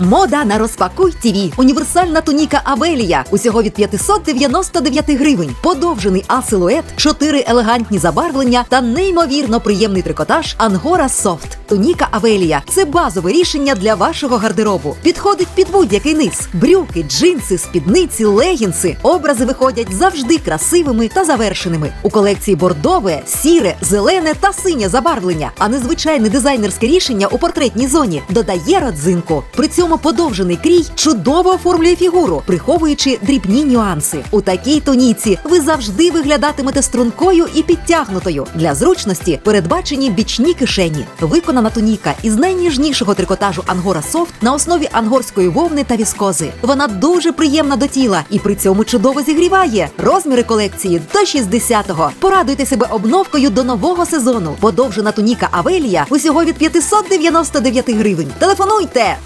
Мода на розпакуй ТІВІ. Універсальна туніка Авелія. Усього від 599 гривень. Подовжений А-силует, чотири елегантні забарвлення та неймовірно приємний трикотаж Ангора Софт. Туніка Авелія це базове рішення для вашого гардеробу. Підходить під будь-який низ: брюки, джинси, спідниці, легінси. Образи виходять завжди красивими та завершеними. У колекції бордове, сіре, зелене та синє забарвлення. А незвичайне дизайнерське рішення у портретній зоні додає родзинку. При цьому подовжений крій чудово оформлює фігуру, приховуючи дрібні нюанси. У такій туніці ви завжди виглядатимете стрункою і підтягнутою. Для зручності передбачені бічні кишені. Виконана туніка із найніжнішого трикотажу Ангора Софт на основі ангорської вовни та віскози. Вона дуже приємна до тіла і при цьому чудово зігріває. Розміри колекції до 60-го. Порадуйте себе обновкою до нового сезону. Подовжена туніка Авелія усього від 599 гривень. Телефонуйте!